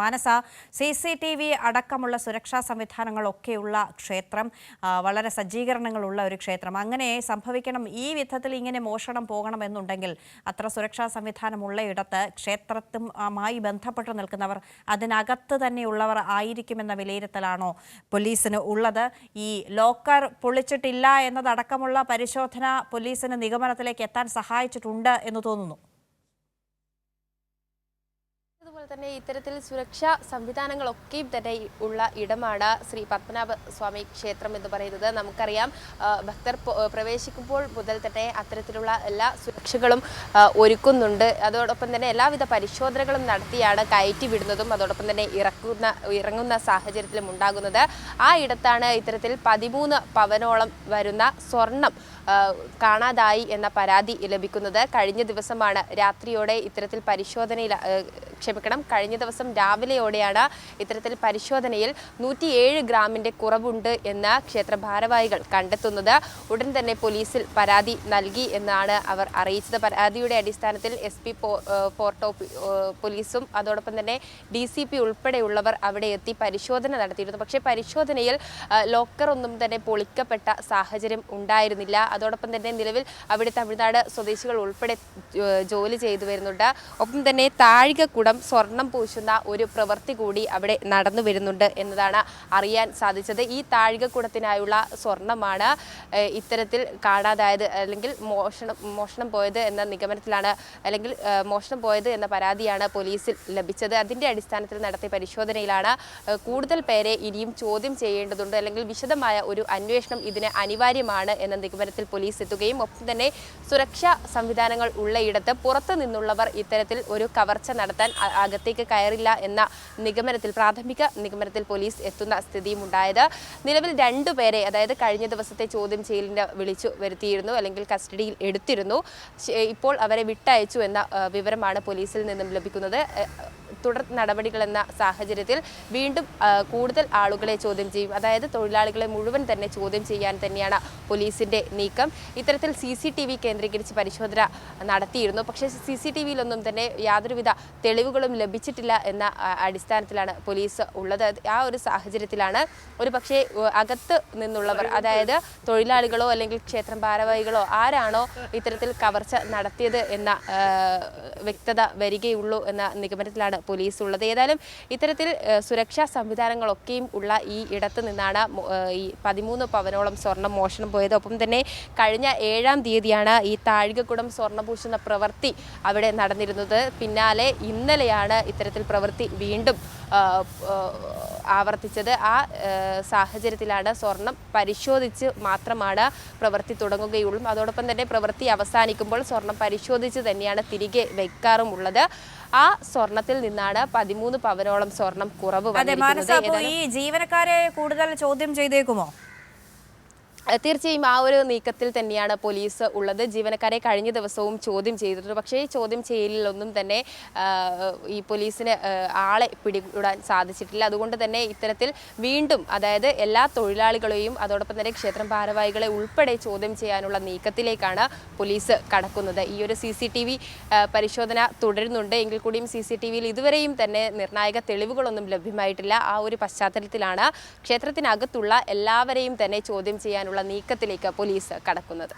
Manasa C C T V അടക്കമുള്ള സുരക്ഷാ സംവിധാനങ്ങളൊക്കെയുള്ള ക്ഷേത്രം വളരെ സജ്ജീകരണങ്ങളുള്ള ഒരു ക്ഷേത്രം. അങ്ങനെ സംഭവിക്കണം ഈ വിധത്തിൽ ഇങ്ങനെ മോഷണം പോകണമെന്നുണ്ടെങ്കിൽ അത്ര സുരക്ഷാ സംവിധാനമുള്ള ഇടത്ത് ക്ഷേത്രത്തുമായി ബന്ധപ്പെട്ട് നിൽക്കുന്നവർ അതിനകത്ത് തന്നെയുള്ളവർ ആയിരിക്കുമെന്ന വിലയിരുത്തലാണോ പോലീസിന് ഉള്ളത്. ഈ ലോക്കർ പൊളിച്ചിട്ടില്ല എന്നതടക്കമുള്ള പരിശോധന പോലീസിന് നിഗമനത്തിലേക്ക് എത്താൻ സഹായിച്ചിട്ടുണ്ട് എന്ന് തോന്നുന്നു. തന്നെ ഇത്തരത്തിൽ സുരക്ഷാ സംവിധാനങ്ങളൊക്കെയും തന്നെ ഉള്ള ഇടമാണ് ശ്രീ പത്മനാഭ സ്വാമി ക്ഷേത്രം എന്ന് പറയുന്നത്. നമുക്കറിയാം ഭക്തർ പ്രവേശിക്കുമ്പോൾ മുതൽ തന്നെ അത്തരത്തിലുള്ള എല്ലാ സുരക്ഷകളും ഒരുക്കുന്നുണ്ട്. അതോടൊപ്പം തന്നെ എല്ലാവിധ പരിശോധനകളും നടത്തിയാണ് കയറ്റി വിടുന്നതും അതോടൊപ്പം തന്നെ ഇറക്കുന്ന ഇറങ്ങുന്ന സാഹചര്യത്തിലും ഉണ്ടാകുന്നത്. ആ ഇടത്താണ് ഇത്തരത്തിൽ പതിമൂന്ന് പവനോളം വരുന്ന സ്വർണം കാണാതായി എന്ന പരാതി ലഭിക്കുന്നത്. കഴിഞ്ഞ ദിവസമാണ് രാത്രിയോടെ ഇത്തരത്തിൽ പരിശോധനയിൽ ക്ഷമിക്കണം. കഴിഞ്ഞ ദിവസം രാവിലെയോടെയാണ് ഇത്തരത്തിൽ പരിശോധനയിൽ നൂറ്റിയേഴ് ഗ്രാമിന്റെ കുറവുണ്ട് എന്ന് ക്ഷേത്ര ഭാരവാഹികൾ കണ്ടെത്തുന്നത്. ഉടൻ തന്നെ പോലീസിൽ പരാതി നൽകി എന്നാണ് അവർ അറിയിച്ചത്. പരാതിയുടെ അടിസ്ഥാനത്തിൽ എസ് പി പോർട്ടോ പോലീസും അതോടൊപ്പം തന്നെ ഡി സി പി ഉൾപ്പെടെയുള്ളവർ അവിടെ എത്തി പരിശോധന നടത്തിയിരുന്നു. പക്ഷേ പരിശോധനയിൽ ലോക്കർ ഒന്നും തന്നെ പൊളിക്കപ്പെട്ട സാഹചര്യം ഉണ്ടായിരുന്നില്ല. അതോടൊപ്പം തന്നെ നിലവിൽ അവിടെ തമിഴ്നാട് സ്വദേശികൾ ഉൾപ്പെടെ ജോലി ചെയ്തു വരുന്നുണ്ട് ഒപ്പം തന്നെ താഴികക്കുടം സ്വർണം പൂശുന്ന ഒരു പ്രവൃത്തി കൂടി അവിടെ നടന്നു വരുന്നുണ്ട് എന്നതാണ് അറിയാൻ സാധിച്ചത്. ഈ താഴികക്കുടത്തിനായുള്ള സ്വർണമാണ് ഇത്തരത്തിൽ കാണാതായത് അല്ലെങ്കിൽ മോഷണം മോഷണം പോയത് എന്ന നിഗമനത്തിലാണ് അല്ലെങ്കിൽ മോഷണം പോയത് എന്ന പരാതിയാണ് പോലീസിൽ ലഭിച്ചത്. അതിന്റെ അടിസ്ഥാനത്തിൽ നടത്തിയ പരിശോധനയിലാണ് കൂടുതൽ പേരെ ഇനിയും ചോദ്യം ചെയ്യേണ്ടതുണ്ട് അല്ലെങ്കിൽ വിശദമായ ഒരു അന്വേഷണം ഇതിന് അനിവാര്യമാണ് എന്ന നിഗമനത്തിൽ പോലീസ് എത്തുകയും ഒപ്പം തന്നെ സുരക്ഷാ സംവിധാനങ്ങൾ ഉള്ളയിടത്ത് പുറത്തു നിന്നുള്ളവർ ഇത്തരത്തിൽ ഒരു കവർച്ച നടത്താൻ അകത്തേക്ക് കയറില്ല എന്ന നിഗമനത്തിൽ പ്രാഥമിക നിഗമനത്തിൽ പോലീസ് എത്തുന്ന സ്ഥിതിയും ഉണ്ടായത് നിലവിൽ രണ്ടുപേരെ അതായത് കഴിഞ്ഞ ദിവസത്തെ ചോദ്യം ചെയ്യലിന് വിളിച്ചു വരുത്തിയിരുന്നു അല്ലെങ്കിൽ കസ്റ്റഡിയിൽ എടുത്തിരുന്നു. ഇപ്പോൾ അവരെ വിട്ടയച്ചു എന്ന വിവരമാണ് പോലീസിൽ നിന്നും ലഭിക്കുന്നത്. തുടർ നടപടികൾ എന്ന സാഹചര്യത്തിൽ വീണ്ടും കൂടുതൽ ആളുകളെ ചോദ്യം ചെയ്യും. അതായത് തൊഴിലാളികളെ മുഴുവൻ തന്നെ ചോദ്യം ചെയ്യാൻ തന്നെയാണ് പോലീസിന്റെ നീക്കം. ഇത്തരത്തിൽ സി സി ടി വി കേന്ദ്രീകരിച്ച് പരിശോധന നടത്തിയിരുന്നു. പക്ഷേ സി സി ടി വിയിലൊന്നും തന്നെ യാതൊരുവിധ തെളിവുകളും ലഭിച്ചിട്ടില്ല എന്ന അടിസ്ഥാനത്തിലാണ് പോലീസ് ഉള്ളത്. ആ ഒരു സാഹചര്യത്തിലാണ് ഒരു പക്ഷേ അകത്ത് നിന്നുള്ളവർ അതായത് തൊഴിലാളികളോ അല്ലെങ്കിൽ ക്ഷേത്രം ഭാരവാഹികളോ ആരാണോ ഇത്തരത്തിൽ കവർച്ച നടത്തിയത് എന്ന വ്യക്തത വരികയുള്ളൂ എന്ന നിഗമനത്തിലാണ് പോലീസ് ഉള്ളത് ഏതായാലും ഇത്തരത്തിൽ സുരക്ഷാ സംവിധാനങ്ങളൊക്കെയും ഉള്ള ഈ ഇടത്ത് നിന്നാണ് ഈ പതിമൂന്ന് പവനോളം സ്വർണം മോഷണം പോയത്. ഒപ്പം തന്നെ കഴിഞ്ഞ ഏഴാം തീയതിയാണ് ഈ താഴികക്കുടം സ്വർണം പൂശുന്ന പ്രവൃത്തി അവിടെ നടന്നിരുന്നത്. പിന്നാലെ ഇന്നലെയാണ് ഇത്തരത്തിൽ പ്രവൃത്തി വീണ്ടും ആവർത്തിച്ചത്. ആ സാഹചര്യത്തിലാണ് സ്വർണം പരിശോധിച്ച് മാത്രമാണ് പ്രവൃത്തി തുടങ്ങുകയുള്ളൂ. അതോടൊപ്പം തന്നെ പ്രവൃത്തി അവസാനിക്കുമ്പോൾ സ്വർണം പരിശോധിച്ച് തന്നെയാണ് തിരികെ വെക്കാറുമുള്ളത് ആ സ്വർണത്തിൽ നിന്നാണ് പതിമൂന്ന് പവനോളം സ്വർണം കുറവ് ഈ ജീവനക്കാരെ കൂടുതൽ ചോദ്യം ചെയ്തേക്കുമോ? തീർച്ചയായും ആ ഒരു നീക്കത്തിൽ തന്നെയാണ് പോലീസ് ഉള്ളത്. ജീവനക്കാരെ കഴിഞ്ഞ ദിവസവും ചോദ്യം ചെയ്തിട്ടുണ്ട്. പക്ഷേ ഈ ചോദ്യം ചെയ്യലിലൊന്നും തന്നെ ഈ പോലീസിന് ആളെ പിടികൂടാൻ സാധിച്ചിട്ടില്ല. അതുകൊണ്ട് തന്നെ ഇത്തരത്തിൽ വീണ്ടും അതായത് എല്ലാ തൊഴിലാളികളെയും അതോടൊപ്പം തന്നെ ക്ഷേത്രം ഭാരവാഹികളെ ഉൾപ്പെടെ ചോദ്യം ചെയ്യാനുള്ള നീക്കത്തിലേക്കാണ് പോലീസ് കടക്കുന്നത്. ഈ ഒരു സി സി ടി വി പരിശോധന തുടരുന്നുണ്ട്. എങ്കിൽ കൂടിയും സി സി ടി വിയിൽ ഇതുവരെയും തന്നെ നിർണായക തെളിവുകളൊന്നും ലഭ്യമായിട്ടില്ല. ആ ഒരു പശ്ചാത്തലത്തിലാണ് ക്ഷേത്രത്തിനകത്തുള്ള എല്ലാവരെയും തന്നെ ചോദ്യം നീക്കത്തിലേക്ക് പോലീസ് കടക്കുന്നത്.